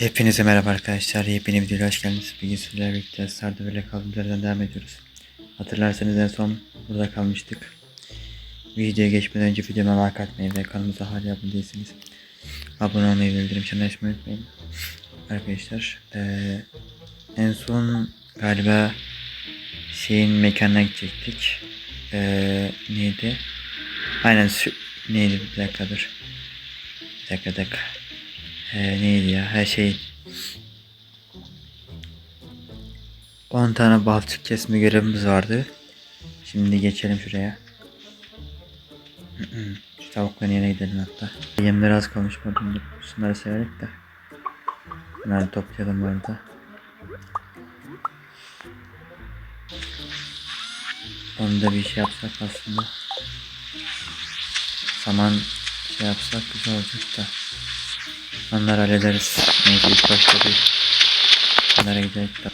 Hepinize merhaba arkadaşlar. Yepyeni videoya hoş geldiniz. Bugün sizlerle birlikte Stardew Valley kaldığımızdan devam ediyoruz. Hatırlarsanız en son burada kalmıştık. Videoya geçmeden önce videoma like atmayı ve kanalımıza hala abone değilseniz abone olmayı bildirim çanını açmayı unutmayın. Arkadaşlar eee, en son galiba şeyin mekanına gidecektik. Eee neydi? Aynen şu neydi bir dakika dur. Bir dakika dakika. Ee, neydi ya her şey 10 tane balçık kesme görevimiz vardı. Şimdi geçelim şuraya. Şu tavukların yerine gidelim hatta. Yemler az modunda. Şunları severek de. Bunları toplayalım bu arada. Onda bir şey yapsak aslında. Saman şey yapsak güzel olacak da. Onları hallederiz. Neyse ilk başta bir onlara gidelim de.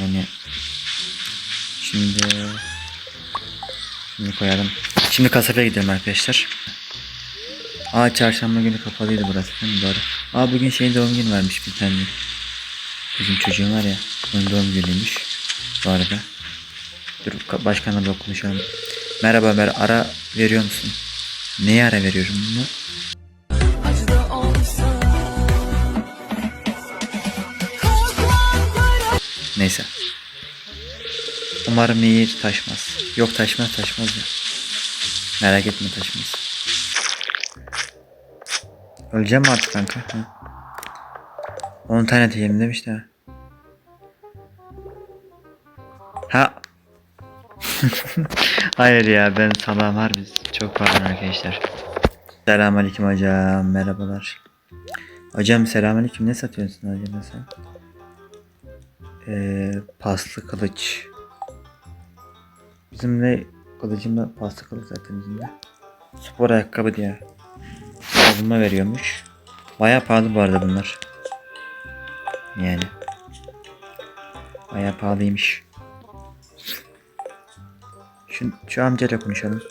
Yani şimdi şimdi koyalım. Şimdi kasabaya gidelim arkadaşlar. Aa çarşamba günü kapalıydı burası değil mi? Doğru. Aa bugün şeyin doğum günü varmış bir tane. Bizim çocuğum var ya. Onun doğum günüymüş. Bu arada. Dur ka- başkanla da konuşalım. Merhaba Ömer ara veriyor musun? Neye ara veriyorum bunu? Umarım Nehir taşmaz. Yok taşmaz taşmaz ya. Merak etme taşmaz. Öleceğim mi artık kanka? Ha? 10 tane diyelim demiş de. Ha. Hayır ya ben salam var biz. Çok pardon arkadaşlar. Selamünaleyküm hocam. Merhabalar. Hocam selamünaleyküm. Ne satıyorsun hocam sen? Ee, paslı kılıç. Bizim de kılıcımda paslı kılıç zaten bizim de. Spor ayakkabı diye. Savunma veriyormuş. Baya pahalı bu arada bunlar. Yani. Baya pahalıymış. Şu, şu amcayla konuşalım.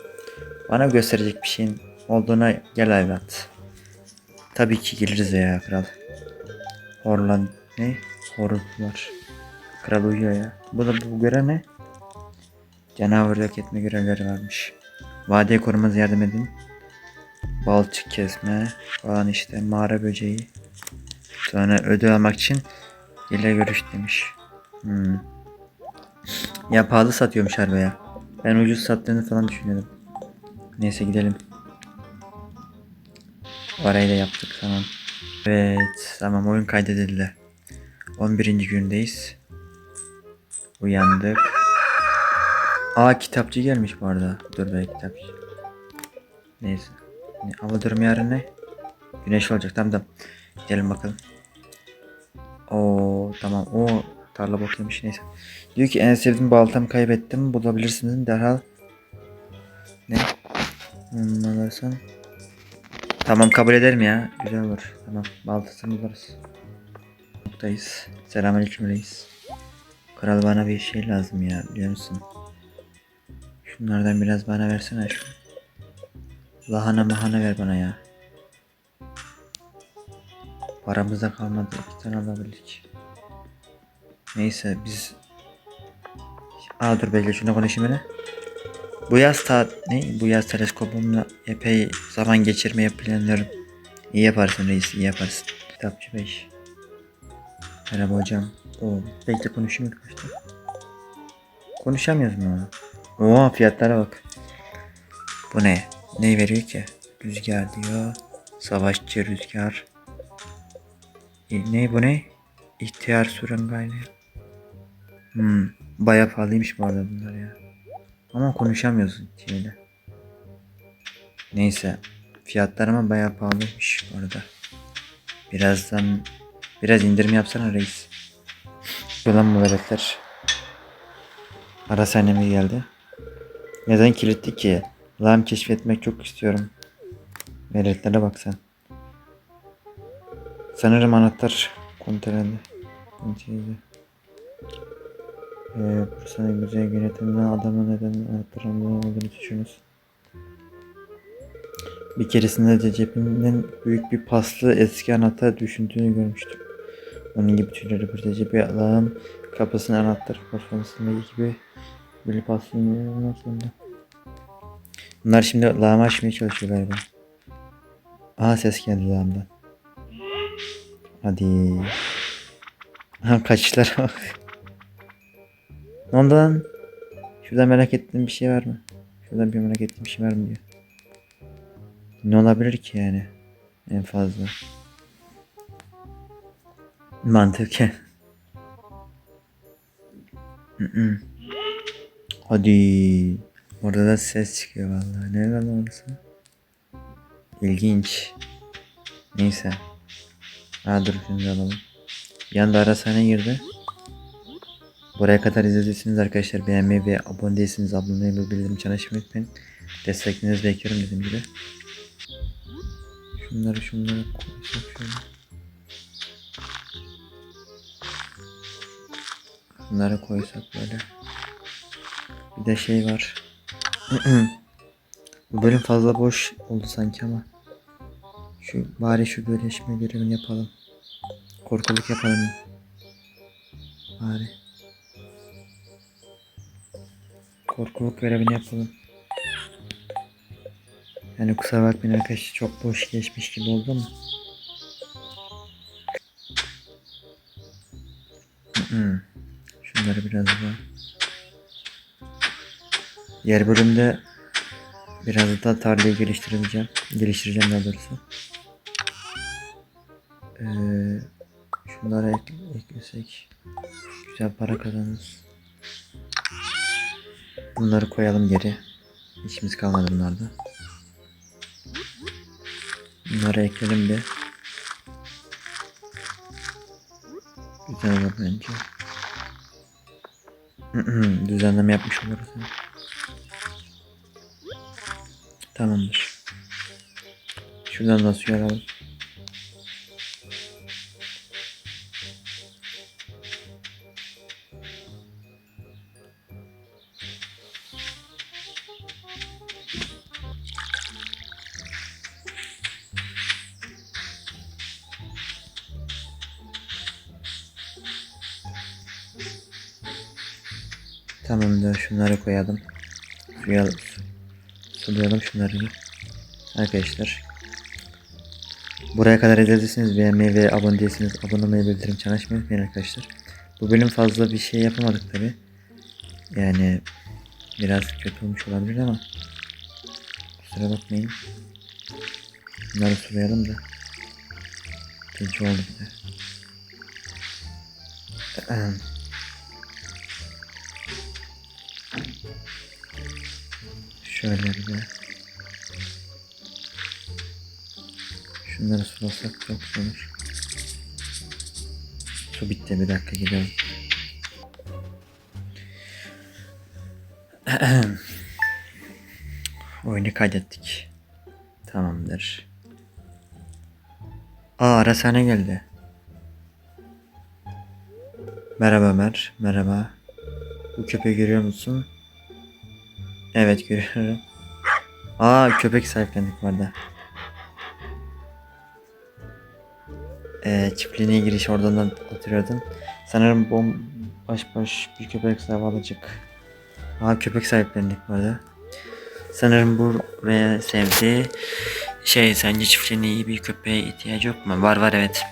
Bana gösterecek bir şeyin olduğuna gel evlat. Tabii ki geliriz ya kral. Horlan ne? Horultular. Kral uyuyor ya. Bu da bu görev ne? Canavar yok etme görevleri varmış. Vadiye korumaz yardım edin. Balçık kesme falan işte mağara böceği. Sonra ödül almak için ile görüş demiş. Hmm. Ya pahalı satıyormuş harbi ya. Ben ucuz sattığını falan düşünüyordum. Neyse gidelim. Orayı da yaptık tamam. Evet tamam oyun kaydedildi. 11. gündeyiz. Uyandık. Aa kitapçı gelmiş bu arada. Dur be kitapçı. Neyse. Ne, hava yarın ne? Güneş olacak tamam tamam. Gidelim bakalım. Oo tamam. O tarla bakıyormuş neyse. Diyor ki en sevdiğim baltamı kaybettim. Bulabilirsiniz derhal. Ne? Hmm, alırsan. Tamam kabul ederim ya. Güzel olur. Tamam. Baltasını buluruz. Noktayız. Selamünaleyküm reis. Kral bana bir şey lazım ya biliyor musun? Şunlardan biraz bana versene şu. Lahana mahana ver bana ya. Paramızda kalmadı. iki tane alabildik. Neyse biz... Aa dur bekle şuna konuşayım hele. Bu yaz ta ne? Bu yaz teleskopumla epey zaman geçirmeye planlıyorum. İyi yaparsın reis, iyi yaparsın. Kitapçı 5. Merhaba hocam. Oo, bekle konuşayım ilk başta. Konuşamıyoruz mu? Oo fiyatlara bak. Bu ne? Ne veriyor ki? Rüzgar diyor. Savaşçı rüzgar. E, ne bu ne? İhtiyar sürüngaylı. Hmm, bayağı pahalıymış bu arada bunlar ya. Ama konuşamıyoruz şeyle. Neyse. Fiyatlar ama bayağı pahalıymış bu arada. Birazdan biraz indirim yapsana reis. Ulan bu veletler. Ara sahneme geldi. Neden kilitli ki? Lam keşfetmek çok istiyorum. Veletlere bak sen. Sanırım anahtar kontrolünde. Kontrolünde. Ee, Bursa'nın güzel yönetimine adamın neden anahtarın olduğunu düşünüyorsunuz. Bir keresinde de cebinden büyük bir paslı eski anahtar düşündüğünü görmüştüm. Onun gibi tüyleri bir adam kapısını anahtar kafasındaki gibi bilip aslında sonunda. Bunlar şimdi lağımı açmaya çalışıyor galiba. Aha ses geldi lağımdan. Hadi. Ha kaçışlar bak. Ne oldu lan? Şurada merak ettiğim bir şey var mı? Şurada bir merak ettiğim bir şey var mı diyor. Ne olabilir ki yani? En fazla. Mantıken. Hadi. Orada da ses çıkıyor vallahi. Ne lan orası? İlginç. Neyse. Ha dur şunu alalım. Bir anda arasana girdi. Buraya kadar izlediyseniz arkadaşlar beğenmeyi ve abone değilseniz abone olmayı ve bildirim çanı açmayı unutmayın. Desteklerinizi bekliyorum dediğim gibi. Şunları şunları koysak şöyle. Bunları koysak böyle. Bir de şey var. Bu bölüm fazla boş oldu sanki ama. Şu bari şu birleşme görevini yapalım. Korkuluk yapalım. Bari. Korkuluk görevini yapalım. Yani kusura bakmayın arkadaşlar çok boş geçmiş gibi oldu ama. Şunları biraz daha. Diğer bölümde biraz daha tarlayı geliştireceğim. Geliştireceğim daha doğrusu. Ee, şunları ek- eklesek güzel para kazanırız. Bunları koyalım geri. İşimiz kalmadı bunlarda. Bunları ekledim bir. Güzel olur bence. Düzenleme yapmış oluruz. yani. Tamamdır. Şuradan da suyu alalım. Tamamdır. Şunları koyalım. Suya sulayalım şunları. Arkadaşlar. Buraya kadar izlediyseniz beğenmeyi ve abone değilseniz abone olmayı bildirim çanı açmayı unutmayın arkadaşlar. Bu bölüm fazla bir şey yapamadık tabi. Yani biraz kötü olmuş olabilir ama kusura bakmayın. Bunları sulayalım da. Gece oldu bir de. Şöyle bir de. Şunları sulasak çok olur. Su bitti bir dakika gidelim. Oyunu kaydettik. Tamamdır. Aa arasane geldi. Merhaba Ömer. Merhaba. Bu köpeği görüyor musun? Evet görüyorum. Aa köpek sahiplendik bu arada. Ee, çiftliğine giriş oradan da oturuyordun. Sanırım bom baş baş bir köpek sahibi alacak. Aa köpek sahiplendik bu arada. Sanırım buraya sevdi. Şey sence çiftliğine iyi bir köpeğe ihtiyacı yok mu? Var var evet.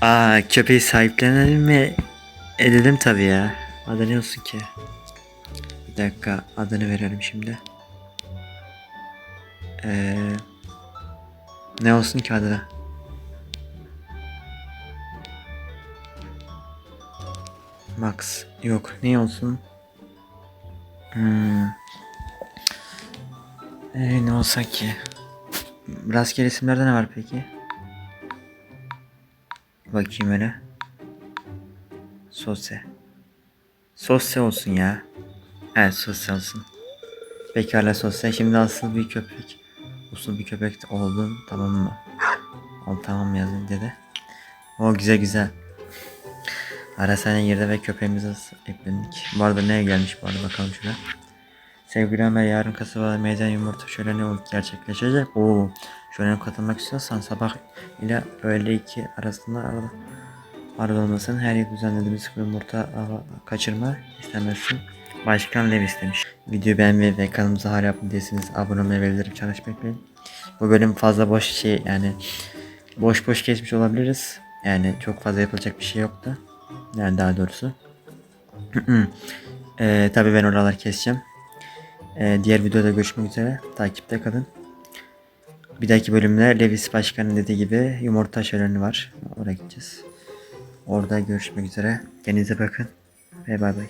Aa köpeği sahiplenelim mi? Edelim tabii ya. Adı ki? Bir dakika adını verelim şimdi. Ee, ne olsun ki adı? Max. Yok ne olsun? Hmm. Ee, ne olsa ki? Rastgele isimlerde ne var peki? Bakayım öyle. Sose. Sose olsun ya. Evet Sose olsun. Pekala Sose. Şimdi asıl bir köpek. Usul bir köpek oldun tamam mı? Ol tamam yazın dedi. O güzel güzel. Arasana girdi ve köpeğimize eklendik. Bu arada neye gelmiş bu arada bakalım şuraya. Sevgili Ömer yarın kasabada meydan yumurta şöleni gerçekleşecek. Oo, şölene katılmak istiyorsan sabah ile öğle iki arasında arada olmasın her yıl düzenlediğimiz yumurta kaçırma istemezsin. Başkan Levis demiş. Videoyu beğenmeyi ve kanalımıza hala diyorsanız abone olmayı ve bildirim unutmayın. Bu bölüm fazla boş şey yani boş boş geçmiş olabiliriz. Yani çok fazla yapılacak bir şey yoktu. Yani daha doğrusu. Ee, tabii ben oralar keseceğim. Ee, diğer videoda görüşmek üzere. Takipte kalın. Bir dahaki bölümde Levis Başkan'ın dediği gibi yumurta şöleni var. Oraya gideceğiz. Orada görüşmek üzere. Kendinize bakın. Ve bay bay.